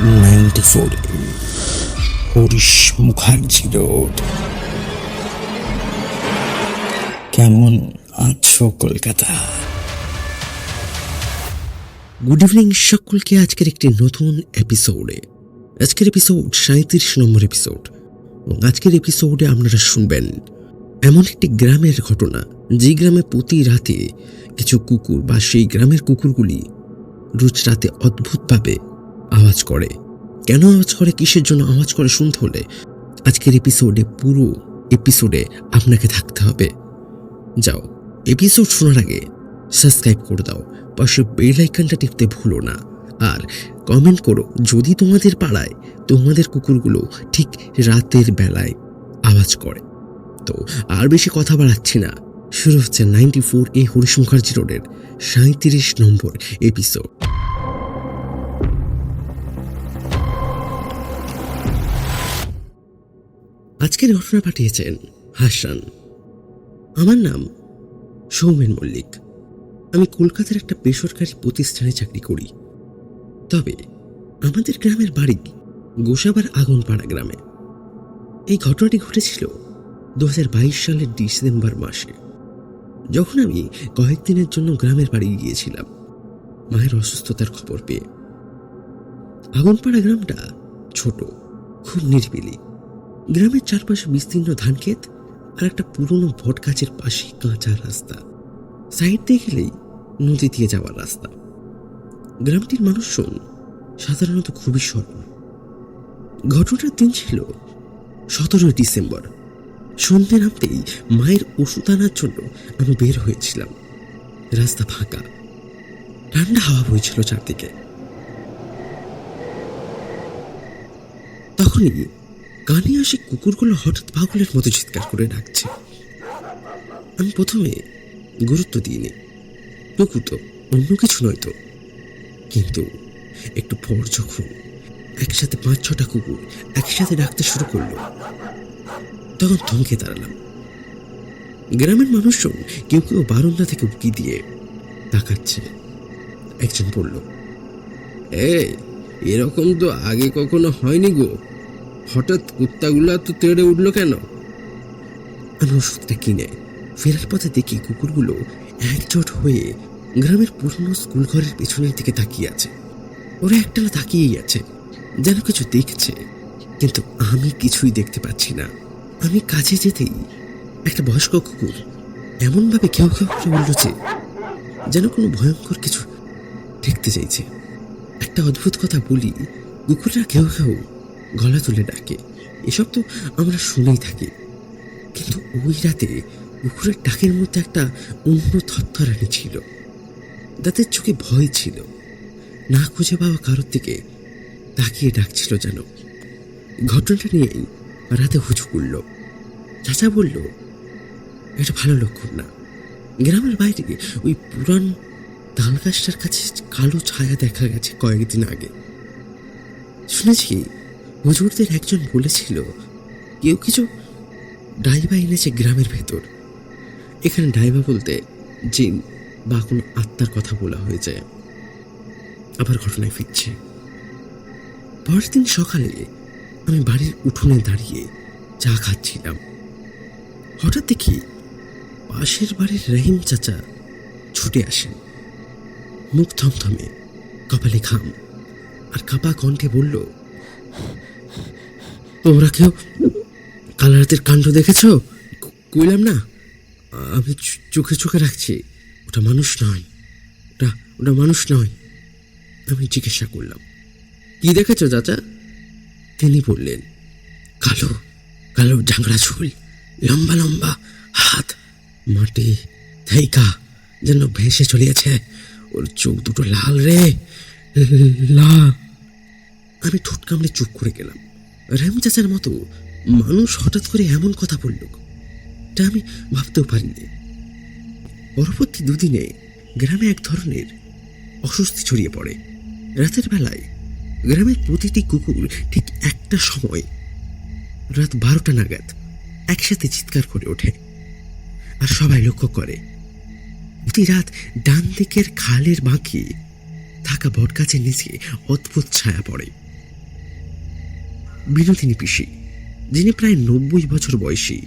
Ninety four. Harish Mukherjee road কেমন আছো Kolkata? Good evening সকলকে আজকের একটি নতুন এপিসোডে আজকের এপিসোড সাঁত্রিশ নম্বর এপিসোড এবং আজকের এপিসোডে আপনারা শুনবেন এমন একটি গ্রামের ঘটনা যে গ্রামে প্রতি রাতে কিছু কুকুর বা সেই গ্রামের কুকুরগুলি রোজ রাতে অদ্ভুতভাবে আওয়াজ করে। কেন আওয়াজ করে? কিসের জন্য আওয়াজ করে? শুনতে হলে। আজকের এপিসোডে পুরো এপিসোডে আপনাকে থাকতে হবে। যাও এপিসোড শোনার আগে সাবস্ক্রাইব করে দাও। পাশে বেল আইকনটা টিপতে ভুলো না। আর কমেন্ট করো, যদি তোমাদের পাড়ায় তোমাদের কুকুরগুলো ঠিক রাতের বেলায় আওয়াজ করে। তো আর বেশি কথা বাড়াচ্ছি না। শুরু হচ্ছে ninety four A Harish Mukherjee রোডের সাঁত্রিশ নম্বর এপিসোড আজকের ঘটনা পাঠিয়েছেন হাসান। আমার নাম সৌমেন মল্লিক। আমি কলকাতার একটা বেসরকারি প্রতিষ্ঠানে চাকরি করি। তবে আমাদের গ্রামের বাড়ি গোসাবার আগুনপাড়া গ্রামে। এই ঘটনাটি ঘটেছিল দু হাজার বাইশ সালের ডিসেম্বর মাসে। যখন আমি কয়েকদিনের জন্য গ্রামের বাড়ি গিয়েছিলাম, মায়ের অসুস্থতার খবর পেয়ে। আগুনপাড়া গ্রামটা ছোট, খুব নিরিবিলি। গ্রামের চারপাশে বিস্তীর্ণ ধানক্ষেত আর একটা পুরনো বট গাছের পাশে কাঁচা রাস্তা। সাইড দিয়ে গেলেই নদী দিয়ে যাওয়ার রাস্তা। গ্রামটির মানুষজন সাধারণত খুবই সরল। ঘটনার দিন ছিল সতেরোই ডিসেম্বর। সন্ধে নামতেই মায়ের ওষুধ আনার জন্য আমি বের হয়েছিলাম। রাস্তা ফাঁকা। ঠান্ডা হাওয়া বইছিল চারদিকে। তখনই কানে আসে কুকুরগুলো হঠাৎ পাগলের মতো চিৎকার করে ডাকছে। আমি প্রথমে গুরুত্ব দিইনি। কুকুর তো, অন্য কিছু নয় তো। কিন্তু একটু পর যখন একসাথে পাঁচ ছটা কুকুর একসাথে ডাকতে শুরু করল, তখন থমকে দাঁড়ালাম। গ্রামের মানুষজন কেউ কেউ বারান্দা থেকে উকি দিয়ে তাকাচ্ছে। একজন বলল এ এরকম তো আগে কখনো হয়নি গো। হঠাৎ কুত্তাগুলা তো তেড়ে উঠল কেন? আমি ওষুধটা কিনে ফেরার পথে দেখি কুকুরগুলো একজোট হয়ে গ্রামের পুরনো স্কুল ঘরের পেছনের দিকে তাকিয়ে আছে। ওরা একটানা তাকিয়েই আছে, যেন কিছু দেখছে। কিন্তু আমি কিছুই দেখতে পাচ্ছি না। আমি কাছে যেতেই একটা বয়স্ক কুকুর এমনভাবে কেউ কেউ করে উঠল যে যেন কোনো ভয়ঙ্কর কিছু দেখতে চাইছে। একটা অদ্ভুত কথা বলি, কুকুররা কেউ কেউ গলা তুলে ডাকে। এসব তো আমরা শুনেই থাকি। কিন্তু ওই রাতে কুকুরের ডাকের মধ্যে একটা অন্য থরথরানি ছিল। তাদের চোখে ভয় ছিল। না খুঁজে পাওয়া কারোর দিকে তাকিয়ে ডাকছিল যেন। ঘটনাটা নিয়েই রাতে হুজু করল চাচা বলল, এটা ভালো লক্ষণ না। গ্রামের বাইরে ওই পুরান তাল গাছটার কাছে কালো ছায়া দেখা গেছে কয়েকদিন আগে। শুনেছি হুজুরদের একজন বলেছিল, কেউ কিছু ডাইবা এনেছে গ্রামের ভেতর। এখানে ডাইবা বলতে জিন বা কোনো আত্মার কথা বলা হয়েছে আবার ঘটনায় ফিরছে। পরের দিন সকালে আমি বাড়ির উঠোনে দাঁড়িয়ে চা খাচ্ছিলাম। হঠাৎ দেখি পাশের বাড়ির রহিম চাচা ছুটে আসেন। মুখ থমথমে, কপালে খাম আর কাপা কণ্ঠে বলল তোমরা কেউ কাল রাতের কাণ্ড দেখেছ? কইলাম না। আমি চোখে চোখে রাখছি। ওটা মানুষ নয়। ওটা ওটা মানুষ নয়। আমি জিজ্ঞাসা করলাম, কি দেখেছ চাচা? তিনি বললেন, কালো কালো জাংড়া চুল লম্বা লম্বা হাত, মাটি, থাইকা, যেন ভেসে চলিয়েছে। ওর চোখ দুটো লাল রে লাল আমি ঠোঁট কামড়ে চুপ করে গেলাম। রেম চাচার মতো মানুষ হঠাৎ করে এমন কথা বলল। তা আমি ভাবতেও পারিনি। পরবর্তী দুদিনে গ্রামে এক ধরনের অস্বস্তি ছড়িয়ে পড়ে। রাতের বেলায় গ্রামের প্রতিটি কুকুর ঠিক একটা সময় রাত বারোটা নাগাদ একসাথে চিৎকার করে ওঠে আর সবাই লক্ষ্য করে। প্রতি রাত ডান দিকের খালের বাঁকে থাকা বটগাছের নিচে অদ্ভুত ছায়া পড়ে। বিনোদিনী পিসি, যিনি প্রায় নব্বই বছর বয়সী।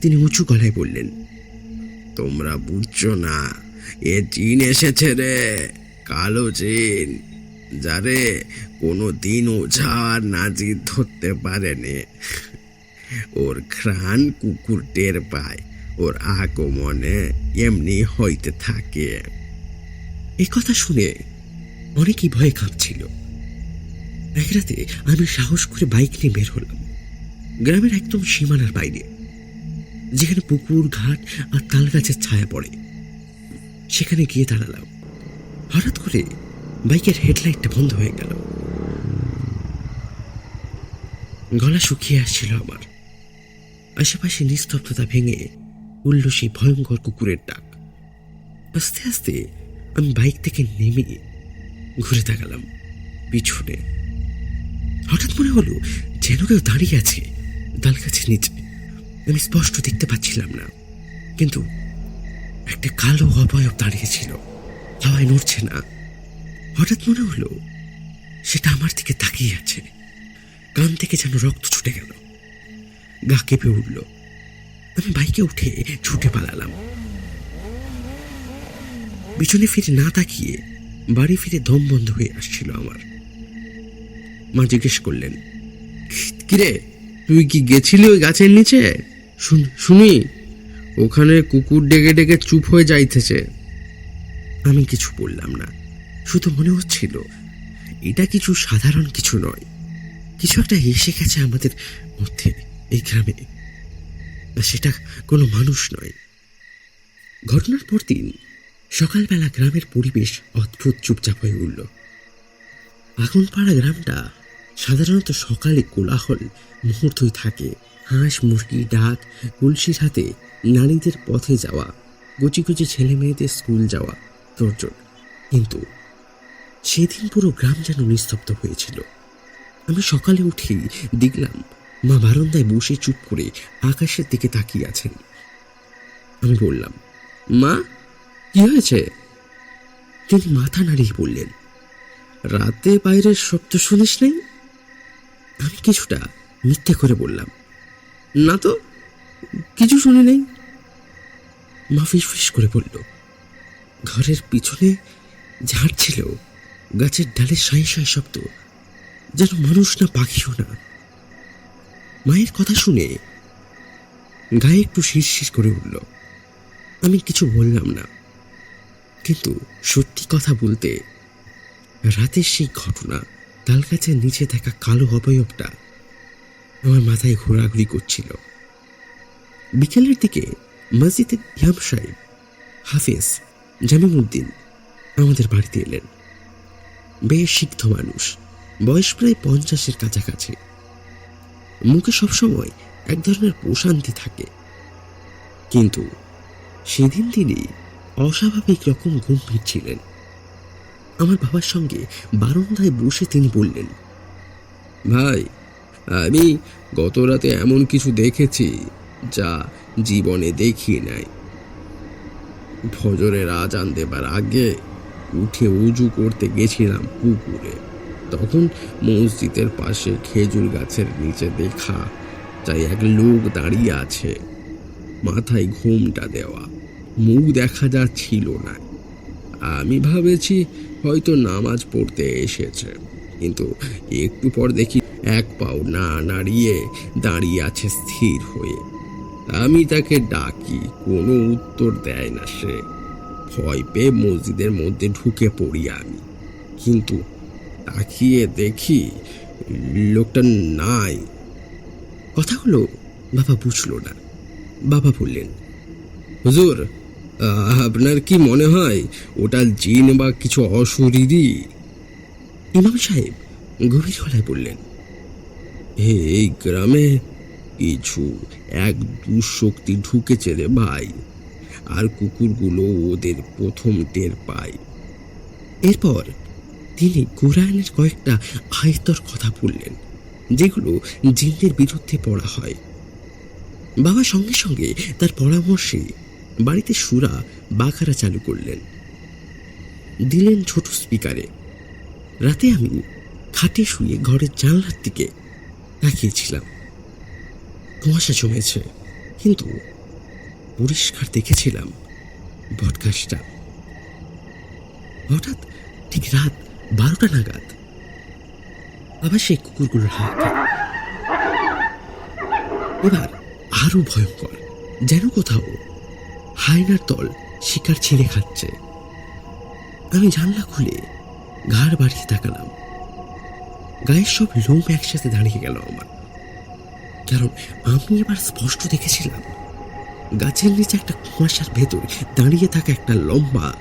তিনি উঁচু গলায় বললেন, তোমরা বুঝছ না, এ জিন এসেছে রে, কালো জিন, যারে কোনো দিন ওঝা আর নাজির ধরতে পারেনি। ওর ঘ্রাণ কুকুর টের পায়, ওর আগমনে এমনি হইতে থাকে। এই কথা শুনে অনেকেই ভয়ে কাঁপছিল। রাতে আমি সাহস করে বাইক নিয়ে বের হলাম। গ্রামের একদম সীমানার বাইরে, যেখানে পুকুর, ঘাট আর তাল গাছের ছায়া পড়ে। সেখানে গিয়ে দাঁড়ালাম। হঠাৎ করে বাইকের হেডলাইটটা বন্ধ হয়ে গেল। গলা শুকিয়ে আসছিল আমার। আশেপাশে নিস্তব্ধতা ভেঙে উঠল সেই ভয়ঙ্কর কুকুরের ডাক। আস্তে আস্তে আমি বাইক থেকে নেমে ঘুরে তাকালাম পিছনে। হঠাৎ মনে হলো যেন কেউ দাঁড়িয়ে আছে তাল গাছের নিচে। আমি স্পষ্ট দেখতে পাচ্ছিলাম না, কিন্তু একটা কালো অবয়ব দাঁড়িয়েছিল হাওয়ায় নড়ছে না। হঠাৎ মনে হলো সেটা আমার দিকে তাকিয়ে আছে, কান থেকে যেন রক্ত ছুটে গেল। গা কেঁপে উঠল। আমি বাইকে উঠে ছুটে পালালাম। পিছনে ফিরে না তাকিয়ে বাড়ি ফিরে দম বন্ধ হয়ে আসছিল আমার। মা জিজ্ঞেস করলেন, কিরে, তুই কি গেছিলি ওই গাছের নিচে? শুন, ওখানে কুকুর ডেকে ডেকে চুপ হয়ে যাইতেছে। আমি কিছু বললাম না, শুধু মনে হচ্ছিল, এটা কিছু সাধারণ কিছু নয়, কিছু একটা এসে গেছে আমাদের মধ্যে, এই গ্রামে। সেটা কোনো মানুষ নয়। ঘটনার পর দিন, সকালবেলা গ্রামের পরিবেশ অদ্ভুত চুপচাপ হয়ে উঠল। আগুনপাড়া গ্রামটা সাধারণত সকালে কোলাহল মুহূর্তই থাকে। হাঁস, মুরগি, ডাক কলসির হাতে নারীদের পথে যাওয়া গুচি গুচি ছেলে মেয়েদের স্কুল যাওয়া তোরজোর কিন্তু সেদিন পুরো গ্রাম যেন নিস্তব্ধ হয়েছিল। আমি সকালে উঠেই দেখলাম মা বারান্দায় বসে চুপ করে আকাশের দিকে তাকিয়ে আছেন। আমি বললাম, মা, কি হয়েছে? তিনি মাথা নাড়িয়ে বললেন, রাতে বাইরের শব্দ শুনিস নাই আমি কিছুটা মিথ্যে করে বললাম, না তো, কিছু শুনি নেই। মা ফিস করে বলল, ঘরের পিছনে ঝাড় ছিল, গাছের ডালে সাঁই সাঁই শব্দ, যেন মানুষ না পাখিও না। মায়ের কথা শুনে গায়ে একটু শিরশির করে উঠল, আমি কিছু বললাম না, কিন্তু সত্যি কথা বলতে রাতের সেই ঘটনা তাল গাছের নিচে থাকা কালো অবয়বটা আমার মাথায় ঘোরাঘুরি করছিল। বিকেলের দিকে মসজিদের ইমাম সাহেব, হাফেজ জামিমুদ্দিন আমাদের বাড়িতে এলেন। বেশ সিদ্ধ মানুষ, বয়স প্রায় পঞ্চাশের কাছাকাছি। মুখে সবসময় এক ধরনের প্রশান্তি থাকে। কিন্তু সেদিন তিনি অস্বাভাবিক রকম গম্ভীর ছিলেন। আমার বাবার সঙ্গে বারান্দায় বসে তিনি বললেন, ভাই, আমি গত রাতে এমন কিছু দেখেছি যা জীবনে দেখি নাই। ফজরের আজান দেবার আগে উঠে উজু করতে গেছিলাম পুকুরে। তখন মসজিদের পাশে খেজুর গাছের নিচে দেখা যাই এক লোক দাঁড়িয়ে আছে, মাথায় ঘুমটা দেওয়া। মুখ দেখা যাচ্ছিল না। আমি ভাবেছি হয়তো নামাজ পড়তে এসেছে। কিন্তু একটু পর দেখি এক পাও না নাড়িয়ে দাঁড়িয়ে আছে স্থির হয়ে। আমি তাকে ডাকি, কোনো উত্তর দেয় না সে। ভয় পেয়ে মসজিদের মধ্যে ঢুকে পড়ি আমি। কিন্তু তাকিয়ে দেখি লোকটা নাই। কথাগুলো বাবা বুঝলো না। বাবা বললেন, হুজুর আপনার কি মনে হয় ওটা জিন বা কিছু অশরীরই ইমাম সাহেব গভীর গলায় বললেন, হে, এই গ্রামে কিছু এক দুঃশক্তি ঢুকেছে রে ভাই, আর কুকুরগুলো ওদের প্রথম টের পায়। এরপর তিনি কোরআনের কয়েকটা আয়তর কথা বললেন, যেগুলো জিনদের বিরুদ্ধে পড়া হয়। বাবা সঙ্গে সঙ্গে তার পরামর্শে বাড়িতে সুরা বাখারা চালু করলেন। দিলেন ছোট স্পিকারে। রাতে আমি খাটে শুয়ে ঘরের জানলার দিকে তাকিয়েছিলাম। কুয়াশা জমেছে, কিন্তু পরিষ্কার দেখেছিলাম বটগাছটা। হঠাৎ ঠিক রাত বারোটা নাগাদ আবার সেই কুকুরগুলোর হাত। এবার আরও ভয়ঙ্কর, যেন কোথাও হায়নার দল শিকার ছিঁড়ে খাচ্ছে। আমি জানলা খুলে ঘাড় বাড়িয়ে তাকালাম। গায়ের সব লোম একসাথে দাঁড়িয়ে গেল আমার। কারণ আমি এবার স্পষ্ট দেখেছিলাম, গাছের নিচে একটা কুয়াশার ভেতর দাঁড়িয়ে থাকা একটা লম্বা,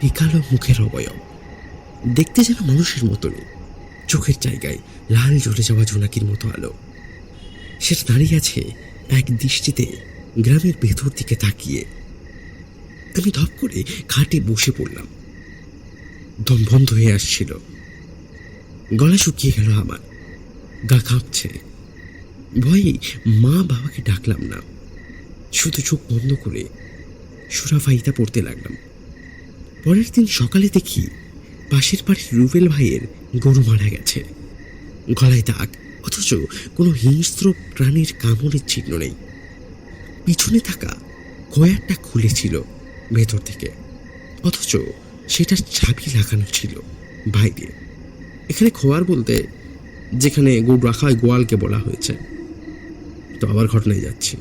পিকালো মুখের অবয়ব। দেখতে যেন মানুষের মতনই, চোখের জায়গায় লাল জ্বলে যাওয়া জোনাকির মতো আলো। সেটা দাঁড়িয়ে আছে এক দৃষ্টিতে গ্রামের ভেতর দিকে তাকিয়ে আমি ধপ করে খাটে বসে পড়লাম। দম বন্ধ হয়ে আসছিল। গলা শুকিয়ে গেল আমার। গা কাঁপছে। ভয়ে মা বাবাকে ডাকলাম না। শুধু চোখ বন্ধ করে সুরাফাইতা পড়তে লাগলাম। পরের দিন সকালে দেখি পাশের বাড়ির রুবেল ভাইয়ের গরু মারা গেছে। গলায় দাগ, অথচ কোনো হিংস্র প্রাণীর কামড়ের চিহ্ন নেই। পিছনে থাকা কয়ারটা খুলেছিল ভেতর থেকে। অথচ সেটার চাবি লাগানো ছিল বাইরে। এখানে খোয়ার বলতে যেখানে গরু রাখা হয় গোয়ালকে বলা হয়েছে। তো আবার ঘটনায় যাচ্ছি।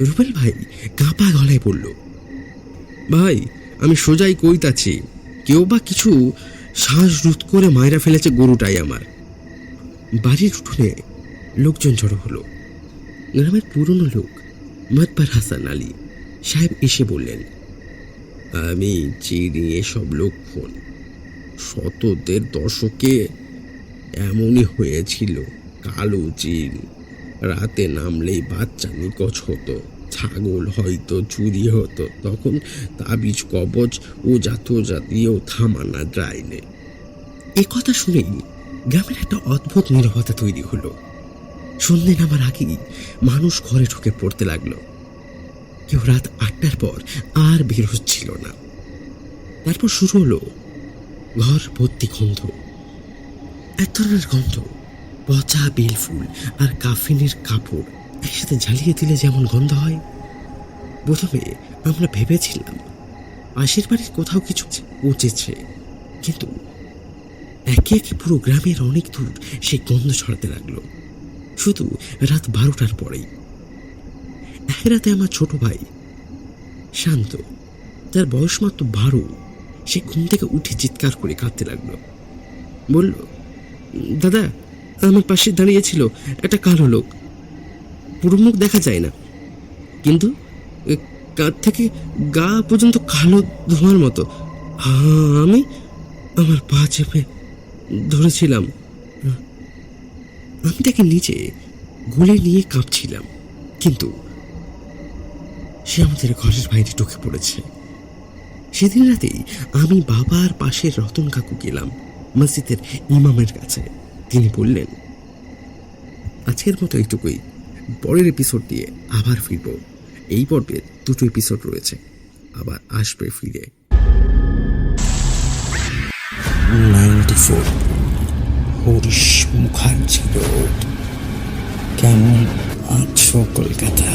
রুবেল ভাই কাঁপা গলায় বলল, ভাই, আমি সোজাই কইতাছি, কেউ বা কিছু শ্বাস রুত করে মায়েরা ফেলেছে গরুটাই আমার। বাড়ির উঠোনে লোকজন জড়ো হলো। গ্রামের পুরনো লোক মাতবার হাসান আলী সাহেব এসে বললেন, আমি চিনি এসব লক্ষণ। শতদের দশকে এমনই হয়েছিল, কালো চিল রাতে নামলেই বাচ্চা নিকচ হতো, ছাগল হয়তো চুরি হতো, তখন তাবিজ কবচ ও জাত জাতীয় থামানা যায়নি এ কথা শুনেই গ্রামের একটা অদ্ভুত নীরবতা তৈরি হলো। সন্ধে নামার আগেই মানুষ ঘরে ঢুকে পড়তে লাগল। কেউ রাত আটটার পর আর বের হচ্ছিল না। তারপর শুরু হলো ঘর ভর্তি গন্ধ। এক ধরনের গন্ধ, পচা বেল ফুল আর কাফিনের কাপড় একসাথে ঝালিয়ে দিলে যেমন গন্ধ হয়। প্রথমে আমরা ভেবেছিলাম পাশের বাড়ির কোথাও কিছু উঁচেছে কিন্তু একে একে পুরো গ্রামের অনেক দূর সেই গন্ধ ছড়াতে লাগল। শুধু রাত বারোটার পরেই। এক রাতে আমার ছোট ভাই, শান্ত, তার বয়স মাত্র বারো, সে ঘুম থেকে উঠে চিৎকার করে কাঁদতে লাগল। বলল, দাদা, আমার পাশে দাঁড়িয়েছিল একটা কালো লোক। পুরো মুখ দেখা যায় না। কিন্তু কাঁধ থেকে গা পর্যন্ত কালো ধোঁয়ার মতো। আমি আমার পা চেপে ধরেছিলাম। আমি তাকে নিচে গুলে নিয়ে কাঁপছিলাম। কিন্তু সে আমাদের ঘরের বাইরে ঢুকে পড়েছে। সেদিন রাতেই আমি বাবার পাশের রতন কাকু গেলাম, মসজিদের ইমামের কাছে। তিনি বললেন, আজকের মতো এইটুকুই। পরের এপিসোড দিয়ে আবার ফিরব। এই পর্বে দুটো এপিসোড রয়েছে। আবার আসবে ফিরে। Ninety four Harish Mukherjee road কেমন আছো কলকাতা?